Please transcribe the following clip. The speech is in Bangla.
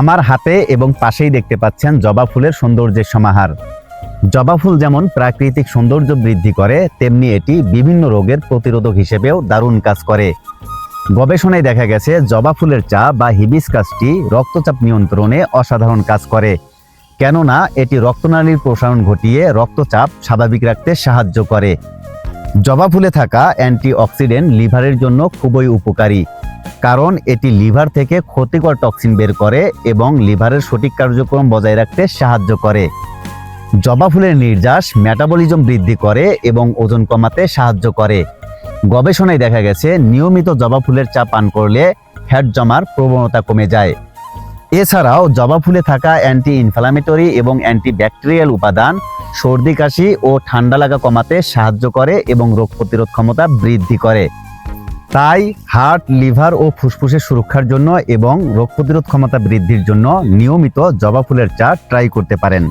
আমার হাতে এবং পাশেই দেখতে পাচ্ছেন জবা ফুলের সৌন্দর্যের সমাহার। জবা ফুল যেমন প্রাকৃতিক সৌন্দর্য বৃদ্ধি করে, তেমনি এটি বিভিন্ন রোগের প্রতিরোধক হিসেবেও দারুণ কাজ করে। গবেষণায় দেখা গেছে, জবা ফুলের চা বা হিবিসকাসটি রক্তচাপ নিয়ন্ত্রণে অসাধারণ কাজ করে। কেননা, এটি রক্তনালীর প্রসারণ ঘটিয়ে রক্তচাপ স্বাভাবিক রাখতে সাহায্য করে। জবা ফুলে থাকা অ্যান্টিঅক্সিডেন্ট লিভারের জন্য খুবই উপকারী। কারণ এটি লিভার থেকে ক্ষতিকর টক্সিন বের করে এবং লিভারের সঠিক কার্যক্রম বজায় রাখতে সাহায্য করে। জবা ফুলের নির্যাস মেটাবলিজম বৃদ্ধি করে এবং ওজন কমাতে সাহায্য করে। গবেষণায় দেখা গেছে, নিয়মিত জবা ফুলের চা পান করলে ফ্যাট জমার প্রবণতা কমে যায়। এছাড়াও জবা ফুলে থাকা অ্যান্টি ইনফ্লামেটরি এবং অ্যান্টি ব্যাকটেরিয়াল উপাদান, সর্দি, কাশি ও ঠান্ডা লাগা কমাতে সাহায্য করে এবং রোগ প্রতিরোধ ক্ষমতা বৃদ্ধি করে। তাই হার্ট, লিভার ও ফুসফুসের সুরক্ষার জন্য এবং রোগ প্রতিরোধ ক্ষমতা বৃদ্ধির জন্য নিয়মিত জবা ফুলের চা ট্রাই করতে পারেন।